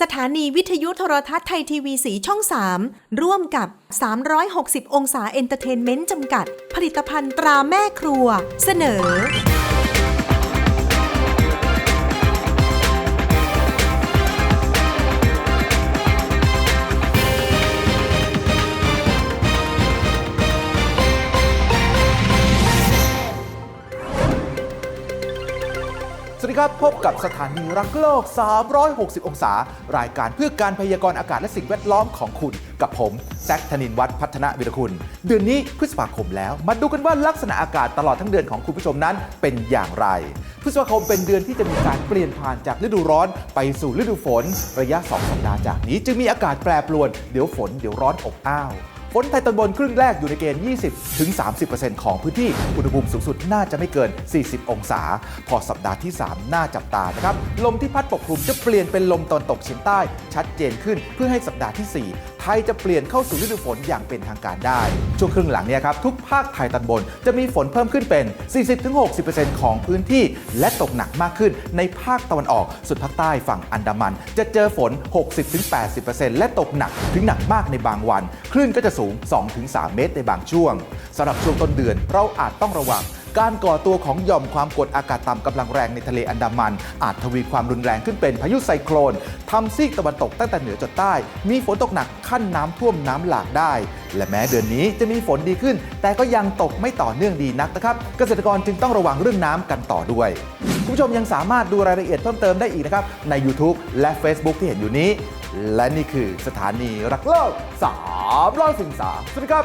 สถานีวิทยุโทรทัศน์ไทยทีวีสีช่อง 3 ร่วมกับ 360 องศาเอนเตอร์เทนเมนต์จำกัด ผลิตภัณฑ์ตราแม่ครัว เสนอ สวัสดีครับพบกับสถานีรักโลก 360 องศา รายการเพื่อการพยากรณ์อากาศและสิ่งแวดล้อมของคุณ กับผมแซคธนินวัฒน์พัฒนวิรคุณ เดือนนี้พฤษภาคมแล้ว มาดูกันว่าลักษณะอากาศตลอดทั้งเดือนของคุณผู้ชมนั้นเป็นอย่างไร พฤษภาคมเป็นเดือนที่จะมีการเปลี่ยนผ่านจากฤดูร้อน ไปสู่ฤดูฝน ระยะ 2 สัปดาห์จากนี้ จึงมีอากาศแปรปรวนเดี๋ยวฝนเดี๋ยวร้อนอบอ้าว ฝนไทยตอนบนครึ่งแรกอยู่ในเกณฑ์ 20ถึง30%ของพื้นที่ อุณหภูมิสูงสุดน่าจะไม่เกิน 40 องศา พอสัปดาห์ที่ 3 น่าจับตานะครับ ลมที่พัดปกคลุมจะเปลี่ยนเป็นลมตอนตกเฉียงใต้ ชัดเจนขึ้นเพื่อให้สัปดาห์ที่ 4ไทยจะเปลี่ยนเข้าสู่ฤดูฝนอย่างเป็นทางการได้ ช่วงครึ่งหลังเนี่ยครับทุกภาคไทยตอนบน จะมีฝนเพิ่มขึ้นเป็น 40-60%ของพื้นที่ และตกหนักมากขึ้นในภาคตะวันออกส่วนภาคใต้ฝั่งอันดามัน จะเจอฝน 60-80%และตกหนักถึงหนักมากในบางวัน คลื่นก็จะสูง 2-3 เมตรในบางช่วงสำหรับช่วงต้นเดือนเราอาจต้องระวัง การก่อตัวของหย่อมความกดอากาศต่ำกำลังแรงในทะเลอันดามัน อาจทวีความรุนแรงขึ้นเป็นพายุไซโคลนทำซีกตะวันตกตั้งแต่เหนือจนใต้ มีฝนตกหนักขั้นน้ำท่วมน้ำหลากได้ และแม้เดือนนี้จะมีฝนดีขึ้น แต่ก็ยังตกไม่ต่อเนื่องดีนักนะครับ เกษตรกรจึงต้องระวังเรื่องน้ำกันต่อด้วยคุณผู้ชมยังสามารถดูรายละเอียดเพิ่มเติมได้อีกนะครับ ใน YouTube และ Facebook ที่เห็นอยู่นี้ และนี่คือสถานีรักโลก3 0 0สิงสาสวัสดีครับ